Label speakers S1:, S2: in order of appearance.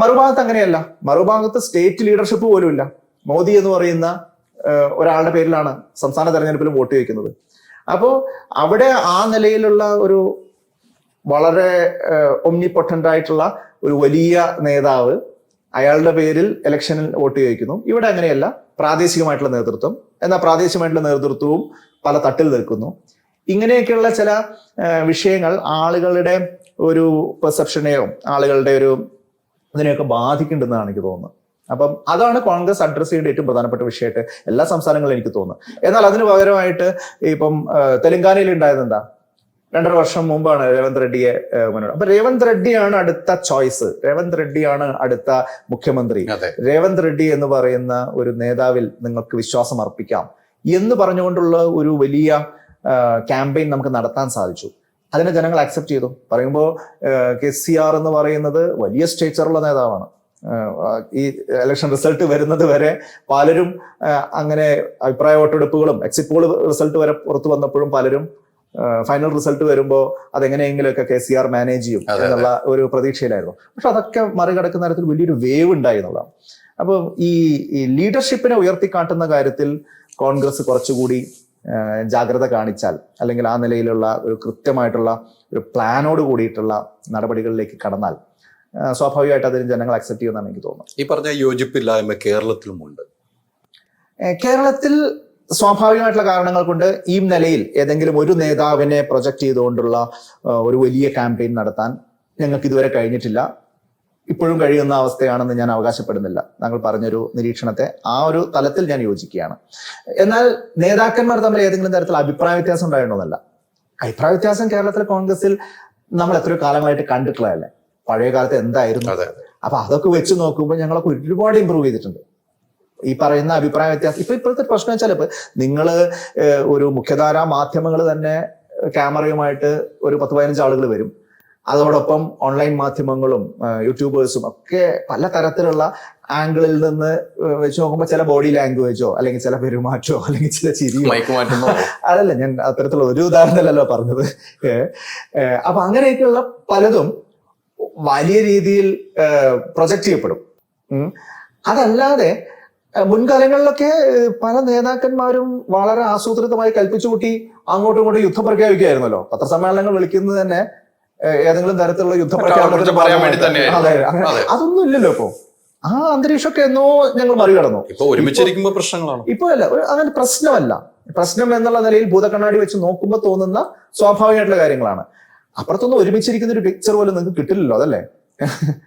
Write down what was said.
S1: മറുഭാഗത്ത് അങ്ങനെയല്ല. മറുഭാഗത്ത് സ്റ്റേറ്റ് ലീഡർഷിപ്പ് പോലും ഇല്ല മോദി എന്ന് പറയുന്ന ഒരാളുടെ പേരിലാണ് സംസ്ഥാന തെരഞ്ഞെടുപ്പിൽ വോട്ട് ചോദിക്കുന്നത്. അപ്പോൾ അവിടെ ആ നിലയിലുള്ള ഒരു വളരെ ഒമ്നിപൊട്ടന്റ് ആയിട്ടുള്ള ഒരു വലിയ നേതാവ് അയാളുടെ പേരിൽ ഇലക്ഷനിൽ വോട്ട് ചോദിക്കുന്നു. ഇവിടെ അങ്ങനെയല്ല. പ്രാദേശികമായിട്ടുള്ള നേതൃത്വം. എന്നാൽ പ്രാദേശികമായിട്ടുള്ള നേതൃത്വവും പല തട്ടിൽ നിൽക്കുന്നു. ഇങ്ങനെയൊക്കെയുള്ള ചില വിഷയങ്ങൾ ആളുകളുടെ ഒരു പെർസെപ്ഷനെയോ ആളുകളുടെ ഒരു ഇതിനെയൊക്കെ ബാധിക്കുന്നുണ്ടെന്നാണ് എനിക്ക് തോന്നുന്നത്. അപ്പം അതാണ് കോൺഗ്രസ് അഡ്രസ് ചെയ്യേണ്ട ഏറ്റവും പ്രധാനപ്പെട്ട വിഷയമായിട്ട് എല്ലാ സംസ്ഥാനങ്ങളിലും എനിക്ക് തോന്നുന്നത്. എന്നാൽ അതിന് പകരമായിട്ട് ഇപ്പം തെലങ്കാനയിൽ ഉണ്ടായത് എന്താ? രണ്ടര വർഷം മുമ്പാണ് രേവന്ത് റെഡ്ഡിയെ മുന്നോട്ട്. അപ്പൊ രേവന്ത് റെഡ്ഡിയാണ് അടുത്ത ചോയ്സ്. രേവന്ത് റെഡ്ഡിയാണ് അടുത്ത മുഖ്യമന്ത്രി. രേവന്ത് റെഡ്ഡി എന്ന് പറയുന്ന ഒരു നേതാവിൽ നിങ്ങൾക്ക് വിശ്വാസം അർപ്പിക്കാം എന്ന് പറഞ്ഞുകൊണ്ടുള്ള ഒരു വലിയ ക്യാമ്പയിൻ നമുക്ക് നടത്താൻ സാധിച്ചു. അതിനെ ജനങ്ങൾ അക്സെപ്റ്റ് ചെയ്തു. പറയുമ്പോൾ കെ സി ആർ എന്ന് പറയുന്നത് വലിയ സ്റ്റേച്ചറുള്ള നേതാവാണ്. ഈ ഇലക്ഷൻ റിസൾട്ട് വരുന്നത് വരെ പലരും അങ്ങനെ അഭിപ്രായ വോട്ടെടുപ്പുകളും എക്സിറ്റ് പോൾ റിസൾട്ട് വരെ പുറത്തു വന്നപ്പോഴും പലരും ഫൈനൽ റിസൾട്ട് വരുമ്പോൾ അതെങ്ങനെയെങ്കിലുമൊക്കെ കെ സി ആർ മാനേജ് ചെയ്യും. എന്നുള്ള ഒരു പ്രതീക്ഷയിലായിരുന്നു. പക്ഷെ അതൊക്കെ മറികടക്കുന്ന തരത്തിൽ വലിയൊരു വേവ് ഉണ്ടായി എന്നുള്ളതാണ്. അപ്പോൾ ഈ ലീഡർഷിപ്പിനെ ഉയർത്തിക്കാട്ടുന്ന കാര്യത്തിൽ കോൺഗ്രസ് കുറച്ചുകൂടി ജാഗ്രത കാണിച്ചാൽ അല്ലെങ്കിൽ ആ നിലയിലുള്ള ഒരു കൃത്യമായിട്ടുള്ള ഒരു പ്ലാനോട് കൂടിയിട്ടുള്ള നടപടികളിലേക്ക് കടന്നാൽ സ്വാഭാവികമായിട്ട് അതിന് ജനങ്ങൾ അക്സെപ്റ്റ് ചെയ്യുമെന്നാണ് എനിക്ക് തോന്നുന്നത്.
S2: ഈ പറഞ്ഞ യോജിപ്പില്ലായ്മ കേരളത്തിലുമുണ്ട്.
S1: കേരളത്തിൽ സ്വാഭാവികമായിട്ടുള്ള കാരണങ്ങൾ കൊണ്ട് ഈ നിലയിൽ ഏതെങ്കിലും ഒരു നേതാവിനെ പ്രൊജക്ട് ചെയ്തുകൊണ്ടുള്ള ഒരു വലിയ ക്യാമ്പയിൻ നടത്താൻ ഞങ്ങൾക്ക് ഇതുവരെ കഴിഞ്ഞിട്ടില്ല. ഇപ്പോഴും കഴിയുന്ന അവസ്ഥയാണെന്ന് ഞാൻ അവകാശപ്പെടുന്നില്ല. താങ്കൾ പറഞ്ഞൊരു നിരീക്ഷണത്തെ ആ ഒരു തലത്തിൽ ഞാൻ യോജിക്കുകയാണ്. എന്നാൽ നേതാക്കന്മാർ തമ്മിൽ ഏതെങ്കിലും തരത്തിൽ അഭിപ്രായ വ്യത്യാസം ഉണ്ടായിരുന്നതല്ല അഭിപ്രായ വ്യത്യാസം കേരളത്തിലെ കോൺഗ്രസിൽ നമ്മൾ എത്രയോ കാലങ്ങളായിട്ട് കണ്ടിട്ടുള്ളതല്ലേ. പഴയ കാലത്ത് എന്തായിരുന്നു. അപ്പൊ അതൊക്കെ വെച്ച് നോക്കുമ്പോൾ ഞങ്ങളൊക്കെ ഒരുപാട് ഇമ്പ്രൂവ് ചെയ്തിട്ടുണ്ട്. ഈ പറയുന്ന അഭിപ്രായ വ്യത്യാസം. ഇപ്പൊ ഇപ്പോഴത്തെ പ്രശ്നം വെച്ചാൽ ഇപ്പൊ നിങ്ങൾ ഒരു മുഖ്യധാരാ മാധ്യമങ്ങൾ തന്നെ ക്യാമറയുമായിട്ട് ഒരു പത്ത് പതിനഞ്ച് ആളുകൾ വരും. അതോടൊപ്പം ഓൺലൈൻ മാധ്യമങ്ങളും യൂട്യൂബേഴ്സും ഒക്കെ പല തരത്തിലുള്ള ആംഗിളിൽ നിന്ന് വെച്ച് നോക്കുമ്പോൾ ചില ബോഡി ലാംഗ്വേജോ അല്ലെങ്കിൽ ചില പെരുമാറ്റോ അല്ലെങ്കിൽ ചില ചിരിയോ. അതല്ല ഞാൻ അത്തരത്തിലുള്ള ഒരു ഉദാഹരണമല്ലല്ലോ പറഞ്ഞത്. അപ്പൊ അങ്ങനെയൊക്കെയുള്ള പലതും വലിയ രീതിയിൽ പ്രൊജക്ട് ചെയ്യപ്പെടും. അതല്ലാതെ മുൻകാലങ്ങളിലൊക്കെ പല നേതാക്കന്മാരും വളരെ ആസൂത്രിതമായി കൽപ്പിച്ചു കൂട്ടി അങ്ങോട്ടും ഇങ്ങോട്ടും യുദ്ധം പ്രഖ്യാപിക്കുകയായിരുന്നല്ലോ പത്രസമ്മേളനങ്ങൾ വിളിക്കുന്നത് തന്നെ ഏതെങ്കിലും തരത്തിലുള്ള യുദ്ധ അതൊന്നും ഇല്ലല്ലോ ഇപ്പൊ. ആ അന്തരീക്ഷമൊക്കെ എന്നോ ഞങ്ങൾ മറികടന്നു.
S2: ഇപ്പൊ ഒരുമിച്ചിരിക്കുമ്പോ പ്രശ്നങ്ങളാണ്.
S1: ഇപ്പൊ അല്ല അങ്ങനെ പ്രശ്നമല്ല. പ്രശ്നം എന്നുള്ള നിലയിൽ ഭൂതക്കണ്ണാടി വെച്ച് നോക്കുമ്പോൾ തോന്നുന്ന സ്വാഭാവികമായിട്ടുള്ള കാര്യങ്ങളാണ്. അപ്പുറത്തൊന്നും ഒരുമിച്ചിരിക്കുന്ന ഒരു പിക്ചർ പോലും നിങ്ങൾക്ക് കിട്ടില്ലല്ലോ അതല്ലേ?